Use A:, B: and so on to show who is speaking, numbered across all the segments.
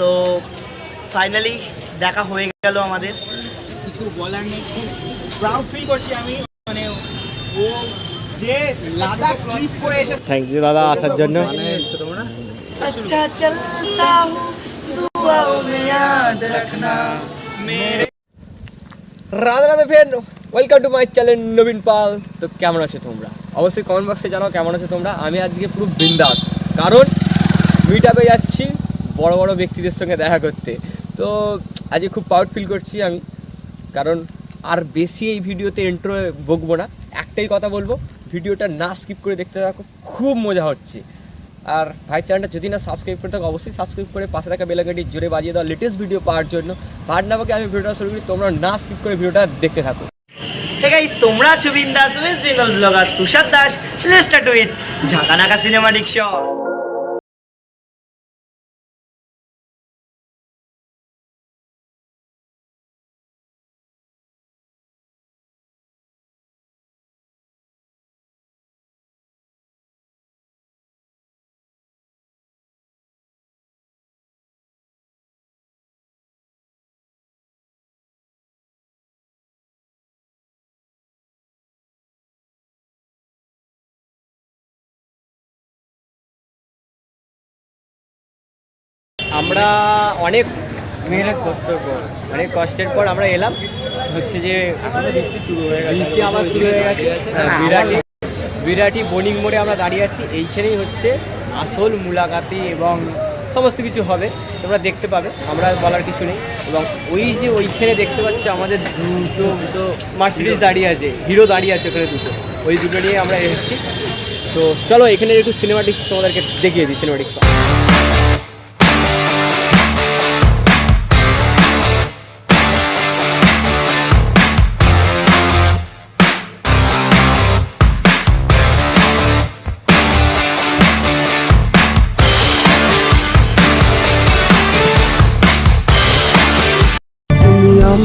A: So finally দেখা হয়ে গেল আমাদের।
B: কিছু বলার নেই। প্রাউড ফিল করছি আমি। মানে ও যে লাদাখ ট্রিপ করে এসে
C: থ্যাংক ইউ দাদা আসার জন্য।
A: মানে আচ্ছা চলতা হুঁ দুআও মে ইয়াদ রাখনা
C: মেরে। Radha Radha friend welcome to my channel Nabin Pal তো কেমন আছো তোমরা? অবশ্যই কমেন্ট বক্সে জানাও কেমন আছো তোমরা। আমি আজকে পুরো বিন্দাস। কারণ মিট আপে যাচ্ছি। বড় বড় ব্যক্তিদের সঙ্গে দেখা করতে। তো আজকে খুব প্রাউড ফিল করছি আমি। কারণ আর বেশি এই ভিডিওতে এন্ট্রো বকবো না। একটাই কথা বলব, ভিডিওটা না স্কিপ করে দেখতে থাকো, খুব মজা হচ্ছে। আর ভাই চ্যানেলটা যদি না সাবস্ক্রাইব করে থাকো, অবশ্যই সাবস্ক্রাইব করে পাশে থাকা বেলাকাটি জোরে বাজিয়ে দেওয়া লেটেস্ট ভিডিও পাওয়ার জন্য। পার না আমি ভিডিওটা শুরু করি, তোমরা না স্কিপ করে ভিডিওটা দেখতে থাকো।
A: তোমরা আছো বিন্দাস West Bengal blogger Tushar Das start with Jhakanaka cinematic shot
C: আমরা অনেক মেহনত কষ্ট পর। অনেক কষ্টের পর আমরা এলাম। হচ্ছে যে বৃষ্টি শুরু হয়ে গেছে। বৃষ্টি আবার শুরু হয়ে গেছে। বিরাটি বিরাটি বোনিং মোড়ে আমরা দাঁড়িয়ে আছি। এইখানেই হচ্ছে আসল মুলাকাতি এবং সমস্ত কিছু হবে। তোমরা দেখতে পাবে। আমরা বলার কিছু নেই। এবং ওই যে ওইখানে দেখতে পাচ্ছি আমাদের দুটো দুটো মার্সিডিজ দাঁড়িয়ে আছে। হিরো দাঁড়িয়ে আছে ওখানে দুটো। ওই দুটো নিয়ে আমরা এসেছি। তো চলো এখানে একটু সিনেমাটিক্স তোমাদেরকে দেখিয়ে দিই সিনেমাটিক্স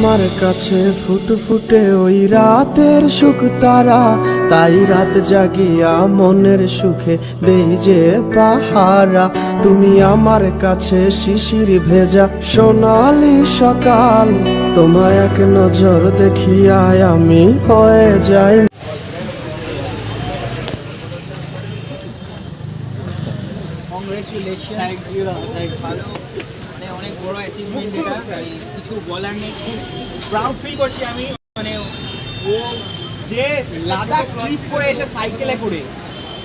D: আমার কাছে ফুটফুটে ওই রাতের সুখ তারা। তাই রাত জাগিয়া মনের সুখে দেই যে পাহারা। তুমি আমার কাছে শিশির ভেজা সোনালি সকাল। তোমায় এক নজর দেখিয়ায় আমি হয়ে যাই।
B: কংগ্রেচুলেশন থ্যাংক ইউ মানে অনেক বড় অ্যাচিভমেন্ট এটা। কিছু বলার নেই। খুব প্রাউড ফিল করছি আমি। মানে ও যে লাদাখ ট্রিপ করে এসে সাইকেলে করে,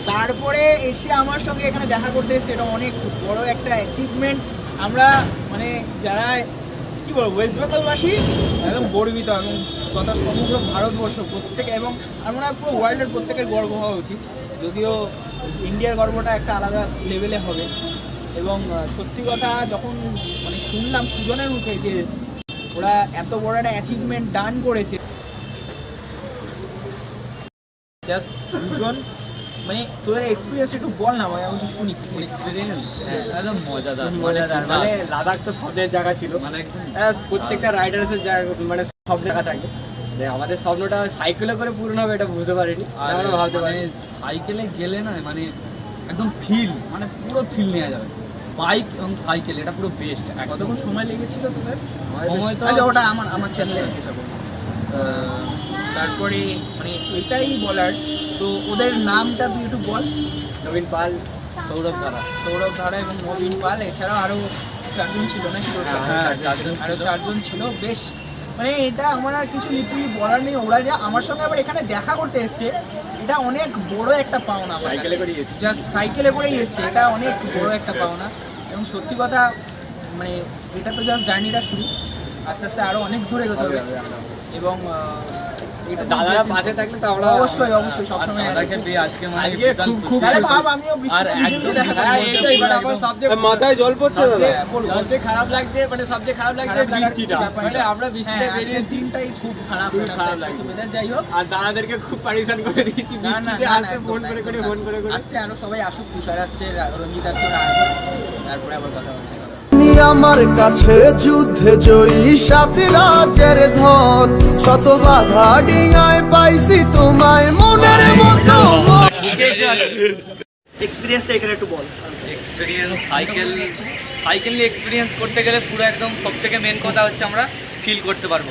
B: তারপরে এসে আমার সঙ্গে এখানে দেখা করতে এসে এটা অনেক বড় একটা অ্যাচিভমেন্ট আমরা মানে যারা, কি বলব ওয়েস্ট বেঙ্গলবাসী একদম গর্বিত এবং তথা সমগ্র ভারতবর্ষ প্রত্যেক এবং আর মনে হয় পুরো ওয়ার্ল্ডের প্রত্যেকের গর্ব হওয়া উচিত। যদিও ইন্ডিয়ার গর্বটা একটা আলাদা লেভেলে হবে। এবং সত্যি কথা যখন মানে শুনলাম সুজনের মুখে যে ওরা এত বড় একটা অ্যাচিভমেন্ট ডান করেছে। জাস্ট দুজন মানে তোদের এক্সপিরিয়েন্স একটু বল না ভাই আমি শুনি।
E: এক্সপিরিয়েন্স একদম মজাদার
C: মজাদার। মানে লাদাখ তো স্বপ্নের জায়গা ছিল।
E: মানে
C: হ্যাঁ, প্রত্যেকটা রাইডার্সের জায়গা মানে স্বপ্ন দেখা থাকে আমাদের স্বপ্নটা সাইকেলে করে পূরণ হবে এটা বুঝতে পারিনি।
E: আর
C: আমরা ভাবতে
E: মানে
C: পারি
E: সাইকেলে গেলে না মানে একদম ফিল মানে পুরো ফিল নেওয়া যাবে। বাইক এবং সাইকেল এটা পুরো বেস্ট
B: কতক্ষণ সময় লেগেছিল তোদের
E: সময় তো
B: আচ্ছা ওটা আমার আমার চ্যানেলে আহ, তারপরে মানে এটাই বলার। তো ওদের নামটা তুই একটু বল।
C: নবীন পাল
E: সৌরভ ধারা।
B: সৌরভ ধারা এবং নবীন পাল এছাড়াও আরও চারজন ছিল না কি
E: হ্যাঁ, হ্যাঁ, চারজন
B: আরও চারজন ছিল। বেশ মানে এটা আমার আর কিছু লিপুলি বলার নেই। ওরা যে আমার সঙ্গে আবার এখানে দেখা করতে এসছে এটা অনেক বড় একটা পাওনা
C: সাইকেলে
B: জাস্ট সাইকেলে করেই এসছে। এটা অনেক বড় একটা পাওনা। এবং সত্যি কথা মানে এটা তো জাস্ট জার্নিটা শুরু। আস্তে আস্তে আরও অনেক দূরে এগোতে হবে এবং
C: দাদারা পাশে থাকলে তো আমরা
B: অবশ্যই অবশ্যই সবসময় আছে।
E: পেয়ে আজকে মানে
C: খুব- খুব
E: খুশি।
B: ভাব আমিও
E: আর একদম
B: দেখা করব।
E: এইটাই
B: এবার আমার সবচেয়ে
C: মাথায় জল পড়ছে
B: সবচেয়ে
C: খারাপ লাগছে মানে সবচেয়ে খারাপ লাগছে বৃষ্টিটা। মানে আমরা বৃষ্টিতে
B: হ্যাঁ,
C: বেরিয়েছি
B: দিনটাই খুব খারাপ
C: খারাপ লাগছে।
B: weather, যাই হোক।
C: আর দাদাদেরকে খুব পারিশান করে দিয়েছি। বৃষ্টিতে আসতে ফোন করে করে ফোন করে করে।
B: আসছে আরও সবাই আসুক তুষার আসছে রঞ্জিত আসছে তারপরে আবার কথা হচ্ছে।
D: আমার কাছে যুদ্ধে জয়ী সাত রাজের ধন। শত বাধা ডিঙায় পাইছি তোমায় মনের মতো
A: এক্সপিরিয়েন্সটা এখানে একটু বল।
E: এক্সপিরিয়েন্স সাইকেল সাইকেল নিয়ে এক্সপিরিয়েন্স করতে গেলে পুরো একদম সব থেকে মেন কথা হচ্ছে আমরা ফিল করতে পারব।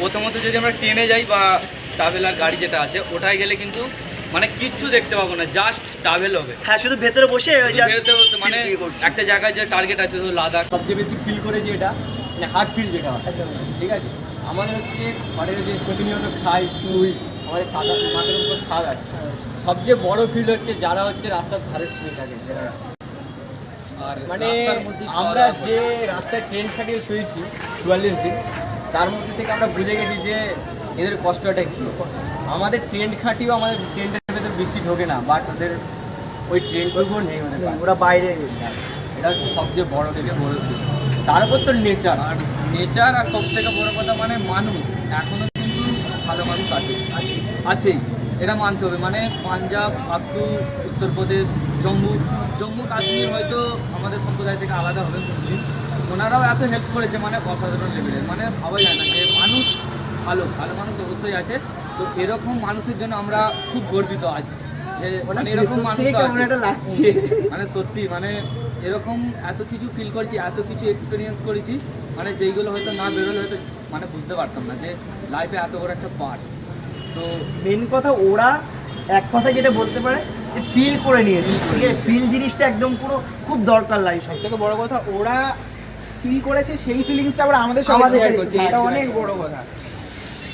E: প্রথমত যদি আমরা ট্রেনে যাই বা ট্রাভেলার গাড়ি যেটা আছে ওটায় গেলে কিন্তু মানে কিচ্ছু দেখতে পাবো না জাস্ট ট্রাভেল হবে।
A: হ্যাঁ শুধু ভেতরে বসে
E: মানে। একটা জায়গায় যে টার্গেট আছে ধরো লাদাখ।
C: সবচেয়ে বেশি ফিল করেছি এটা মানে হার্ট ফিল যেটা ঠিক আছে? আমাদের হচ্ছে ঘরের যে প্রতিনিয়ত খাই শুই আমাদের ছাদ আছে, মাথার উপর ছাদ আছে। সবচেয়ে বড় ফিল্ড হচ্ছে যারা হচ্ছে রাস্তার ধারে শুয়ে থাকে যারা।
E: আর
C: মানে আমরা যে রাস্তায় ট্রেন খাটিয়ে শুয়েছি চুয়াল্লিশ দিন তার মধ্যে থেকে আমরা বুঝে গেছি যে এদের কষ্টটা কী। আমাদের ট্রেন খাটিও আমাদের ভেতর বৃষ্টি ঢোকে না বাট ওদের ওই ট্রেনটুকু নেই ওদের কাছে।
A: ওরা বাইরে
C: এটা হচ্ছে সবচেয়ে বড় থেকে বড় দিক তারপর তো নেচার
E: আর নেচার আর সব থেকে বড় কথা মানে মানুষ। এখনও কিন্তু ভালো মানুষ আছে। আছেই। এটা মানতে হবে। মানে পাঞ্জাব আপ টু উত্তরপ্রদেশ জম্মু। জম্মু কাশ্মীর হয়তো আমাদের সম্প্রদায় থেকে আলাদা হবে মুসলিম। ওনারাও এত হেল্প করেছে মানে অসাধারণ লেভেলের মানে ভাবা যায় না যে মানুষ ভালো। ভালো মানুষ অবশ্যই আছে। তো এরকম মানুষের জন্য আমরা খুব গর্বিত আছি মানে এরকম মানুষ
A: লাগছে।
E: মানে সত্যি মানে এরকম এত কিছু ফিল করেছি এত কিছু এক্সপিরিয়েন্স করেছি মানে যেইগুলো হয়তো না বেরোলে হয়তো মানে বুঝতে পারতাম না যে লাইফে এত বড় একটা পার্ট তো
A: মেন কথা ওরা এক কথায় যেটা বলতে পারে যে ফিল করে নিয়েছে ঠিক আছে? ফিল জিনিসটা একদম পুরো খুব দরকার লাইফ
B: সব থেকে বড় কথা ওরা ফিল করেছে সেই ফিলিংসটা আবার আমাদের সঙ্গে শেয়ার করছে। এটা অনেক। বড় কথা।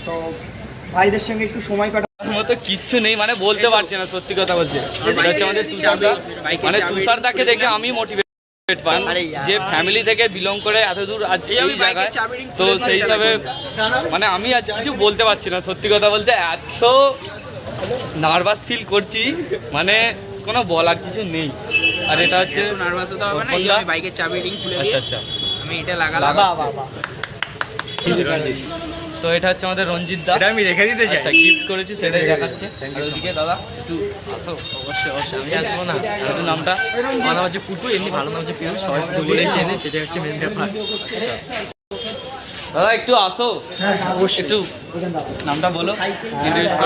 A: তো ভাইদের সঙ্গে একটু সময় কাটা
E: মতো কিচ্ছু নেই মানে বলতে পারছি না সত্যি কথা বলছে এটা হচ্ছে আমাদের তুষারদা। মানে তুষারদাকে দেখে আমি মোটিভেট পান যে ফ্যামিলি থেকে বিলং করে এত দূর আজ এই জায়গায় তো সেই হিসাবে মানে আমি আজ কিছু বলতে পারছি না সত্যি কথা বলতে। এত নার্ভাস ফিল করছি মানে কোনো বলার কিছু নেই। আর এটা হচ্ছে
B: নার্ভাস হতে হবে না এই
E: অর্পণদা।
B: আমি বাইকের চাবি রিং খুলে
E: আচ্ছা আচ্ছা।
B: আমি এটা লাগালাম।
A: বাহ
E: তো এটা হচ্ছে আমাদের রঞ্জিত দা।
A: এটা আমি রেখে দিতে চাই।
E: আচ্ছা গিফট করেছি সেটাই দেখাচ্ছে। আর ওদিকে দাদা একটু আসো।
F: অবশ্যই অবশ্যই। আমি আসব না। আমার নামটা আমার নাম হচ্ছে পুটু এমনি ভালো নাম হচ্ছে পিউ সবাই পুটু বলেই চেনে সেটা হচ্ছে মেন ব্যাপার।
E: দাদা একটু আসো।
A: হ্যাঁ,
E: একটু নামটা বলো।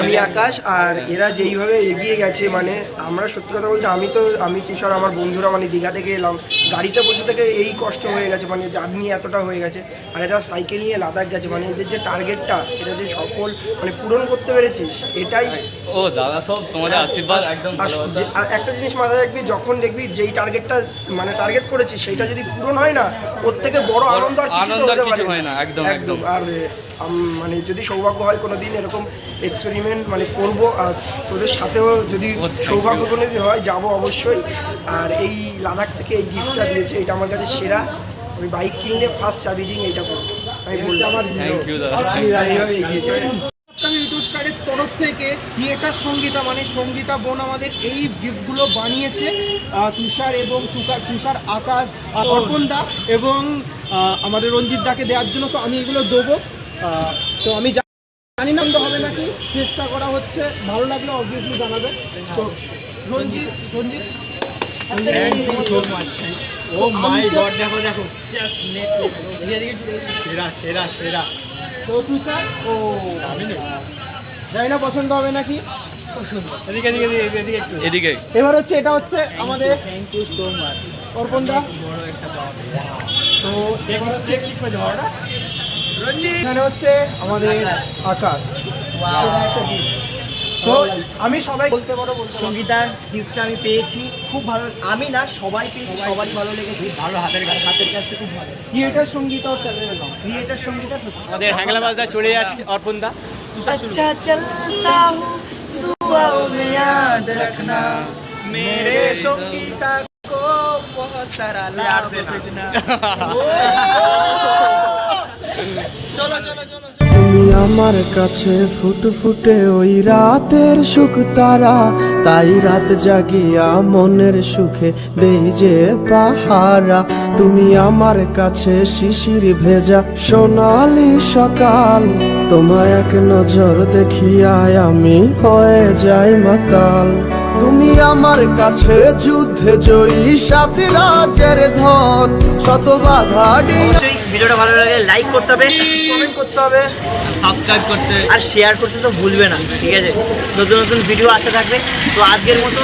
G: আমি আকাশ আর এরা যেইভাবে এগিয়ে গেছে মানে আমরা সত্যি কথা বলতে আমি তো আমি তুষার আমার বন্ধুরা মানে দীঘা থেকে এলাম। গাড়িতে বসে থেকে এই কষ্ট হয়ে গেছে মানে জার্নি এতটা হয়ে গেছে। আর এরা সাইকেল নিয়ে লাদাখ গেছে মানে এদের যে টার্গেটটা এটা যে সফল মানে পূরণ করতে পেরেছিস এটাই
E: ও দাদা সব তোমাদের আশীর্বাদ একদম
G: একটা জিনিস মাথায় রাখবি যখন দেখবি যেই টার্গেটটা মানে টার্গেট করেছিস সেইটা যদি পূরণ হয় না ওর থেকে বড় আনন্দ আর কিছু হতে পারে
E: হয় না, একদম, একদম।
G: আর মানে যদি সৌভাগ্য হয় কোনো দিন এরকম এক্সপেরিমেন্ট মানে করব আর তোদের সাথেও যদি সৌভাগ্য
E: you.
G: কোনোদিন হয় যাব অবশ্যই। আর এই লাদাখ থেকে এই গিফটটা দিয়েছে এটা আমার কাছে সেরা। আমি বাইক কিনলে ফার্স্ট চাবি রিং এইটা করব। আমি বললাম। আমার
E: থ্যাংক ইউ দাদা।
B: তরফ থেকে থিয়েটার সঙ্গীতা মানে সঙ্গীতা বোন আমাদের এই গিফটগুলো বানিয়েছে তুষার এবং তুষার তুষার আকাশ অর্পণ দা এবং আমাদের রঞ্জিত দাকে দেওয়ার জন্য তো আমি এগুলো দেবো। তো আমি জানি না হবে নাকি চেষ্টা করা হচ্ছে ভালো লাগলে অবভিয়াসলি জানাবে তো রঞ্জিত রঞ্জিত? ও মাই গড দেখো দেখো। সেরা সেরা সেরা। তো তুষার ও জানি না পছন্দ হবে নাকি।
E: এদিকে
B: এবার হচ্ছে এটা হচ্ছে আমাদের থ্যাংক ইউ সো মাচ অর্পণ দা তো এবার হচ্ছে এখানে হচ্ছে আমাদের আকাশ সেরা একটা gift। তো আমি সবাই বলতে পারো বলতে পারো।
A: সঙ্গীতার গিফটটা আমি পেয়েছি খুব ভালো আমি না সবাই পেয়েছি সবারই ভালো লেগেছে ভালো হাতের কাজ হাতের কাজটা খুব ভালো
B: থিয়েটার সঙ্গীতাও চ্যানেলের নাম
A: ক্রিয়েটার সঙ্গীতা
C: আমাদের হ্যাংলা বাজদা চলে যাচ্ছে অর্পণ দা
A: अच्छा चलता हूँ दुआओं में याद रखना मेरे
B: সঙ্গীতা কো বহুত সারা লাভ भेजना
D: তুমি আমার কাছে ফুটফুটে ওই রাতের সুখ তারা, তাই রাত জাগিয়া মনের সুখে দেই যে পাহারা। তুমি আমার কাছে শিশির ভেজা সোনালি সকাল, তোমায় এক নজর দেখিয়ায় আমি হয়ে যাই মাতাল। তুমি আমার কাছে যুদ্ধে জয়ী সাথে রাজের ধন শত বাধা
A: অবশ্যই ভিডিওটা ভালো লাগে লাইক করতে হবে কমেন্ট করতে হবে
E: সাবস্ক্রাইব করতে।
A: আর শেয়ার করতে তো ভুলবে না ঠিক আছে? নতুন নতুন ভিডিও আসা থাকবে তো আজকের মতো